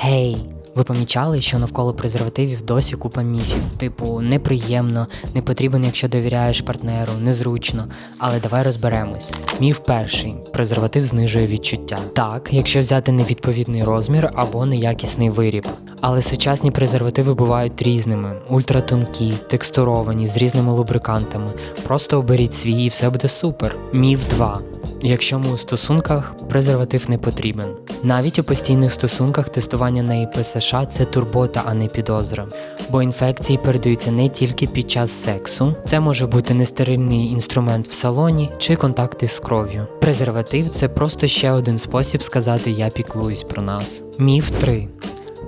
Гей, ви помічали, що навколо презервативів досі купа міфів? Типу, неприємно, не потрібен, якщо довіряєш партнеру, незручно. Але давай розберемось. Міф перший: презерватив знижує відчуття. Так, якщо взяти невідповідний розмір або неякісний виріб. Але сучасні презервативи бувають різними: ультратонкі, текстуровані, з різними лубрикантами. Просто оберіть свій і все буде супер. Міф 2. Якщо ми у стосунках, презерватив не потрібен. Навіть у постійних стосунках тестування на ІПСШ – це турбота, а не підозра. Бо інфекції передаються не тільки під час сексу, це може бути нестерильний інструмент в салоні чи контакти з кров'ю. Презерватив це просто ще один спосіб сказати Я піклуюсь про нас. Міф 3.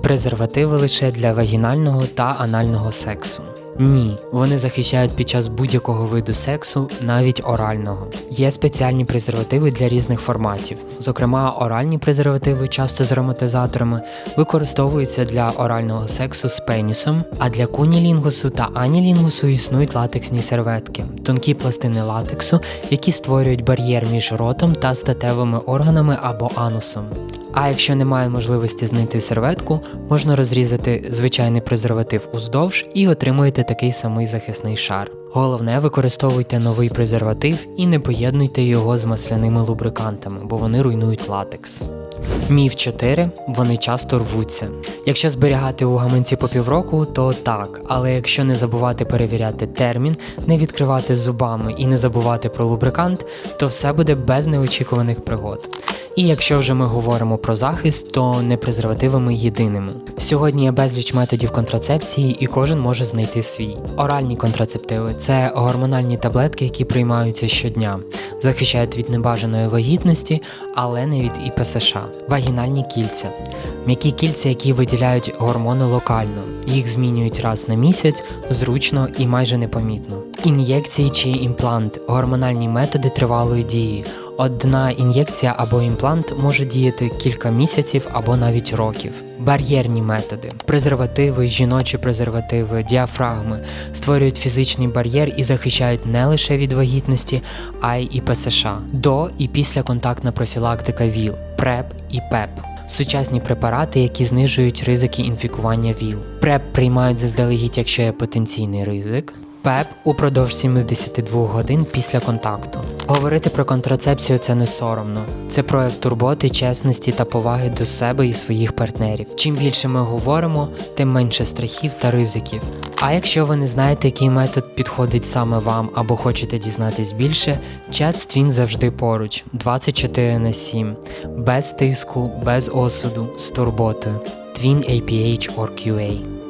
Презервативи лише для вагінального та анального сексу. Ні, вони захищають під час будь-якого виду сексу, навіть орального. Є спеціальні презервативи для різних форматів. Зокрема, оральні презервативи, часто з ароматизаторами, використовуються для орального сексу з пенісом, а для кунілінгусу та анілінгусу існують латексні серветки, тонкі пластини латексу, які створюють бар'єр між ротом та статевими органами або анусом. А якщо немає можливості знайти серветку, можна розрізати звичайний презерватив уздовж і отримуєте такий самий захисний шар. Головне, використовуйте новий презерватив і не поєднуйте його з масляними лубрикантами, бо вони руйнують латекс. Міф 4. Вони часто рвуться. Якщо зберігати у гаманці по півроку, то так, але якщо не забувати перевіряти термін, не відкривати зубами і не забувати про лубрикант, то все буде без неочікуваних пригод. І якщо вже ми говоримо про захист, то не презервативами єдиними. Сьогодні є безліч методів контрацепції, і кожен може знайти свій. Оральні контрацептиви це гормональні таблетки, які приймаються щодня, захищають від небажаної вагітності, але не від ІПСШ. Вагінальні кільця. М'які кільця, які виділяють гормони локально. Їх змінюють раз на місяць, зручно і майже непомітно. Ін'єкції чи імплант гормональні методи тривалої дії. Одна ін'єкція або імплант може діяти кілька місяців або навіть років. Бар'єрні методи, презервативи, жіночі презервативи, діафрагми створюють фізичний бар'єр і захищають не лише від вагітності, а й і ПСШ. До і післяконтактна профілактика ВІЛ, ПРЕП і ПЕП. Сучасні препарати, які знижують ризики інфікування ВІЛ. ПРЕП приймають заздалегідь, якщо є потенційний ризик. ПЕП упродовж 72 годин після контакту. Говорити про контрацепцію це не соромно. Це прояв турботи, чесності та поваги до себе і своїх партнерів. Чим більше ми говоримо, тим менше страхів та ризиків. А якщо ви не знаєте, який метод підходить саме вам або хочете дізнатись більше, чат Ствін завжди поруч 24 на 7, без тиску, без осуду, з турботою. Twin APH or QA.